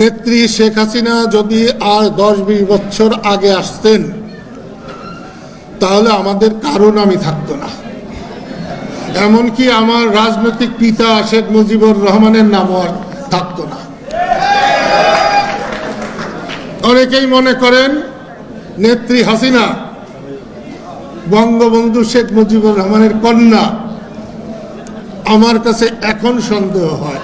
নেত্রী শেখ হাসিনা যদি আর দশ বিশ বছর আগে আসতেন, তাহলে আমাদের কারণ আমি থাকতো না। এমনকি আমার রাজনৈতিক পিতা শেখ মুজিবুর রহমানের নামও আর থাকতো না। অনেকেই মনে করেন, নেত্রী হাসিনা বঙ্গবন্ধু শেখ মুজিবুর রহমানের কন্যা। আমার কাছে এখন সন্দেহ হয়।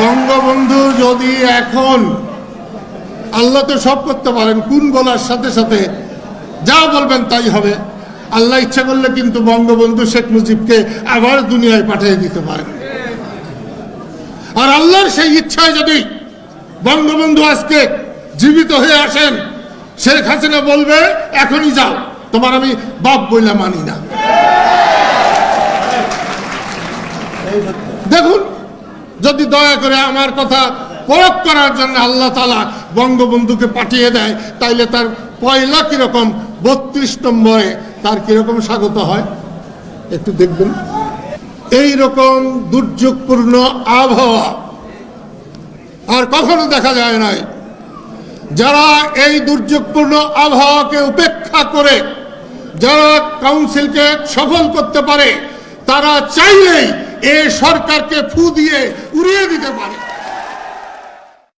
বঙ্গবন্ধু যদি এখন আল্লাহ তো সব করতে পারেন, কোন বলার সাথে সাথে যা বলবেন তাই হবে। আল্লাহ ইচ্ছা করলে কিন্তু বঙ্গবন্ধু শেখ মুজিবকে আবার দুনিয়ায় পাঠিয়ে দিতে পারেন। আর আল্লাহর সেই ইচ্ছায় যদি বঙ্গবন্ধু আজকে জীবিত হয়ে আসেন, শেখ হাসিনা বলবে, এখনই যাও, তোমার আমি বাপ বইলা মানি না। দেখুন যদি দয়া করে আমার কথা প্রয়োগ করার জন্য আল্লাহ তালা বঙ্গবন্ধুকে পাঠিয়ে দেয়, তাইলে তার পয়লা কীরকম বত্রিশ নম্বরে তার কীরকম স্বাগত হয়? একটু দেখবেন। এই রকম দুর্যোগপূর্ণ আবহাওয়া আর কখনো দেখা যায় নাই। যারা এই দুর্যোগপূর্ণ আবহাওয়াকে উপেক্ষা করে, যারা কাউন্সিলকে সফল করতে পারে, তারা চাইলেই এ সরকারকে ফু দিয়ে উড়িয়ে দিতে পারে।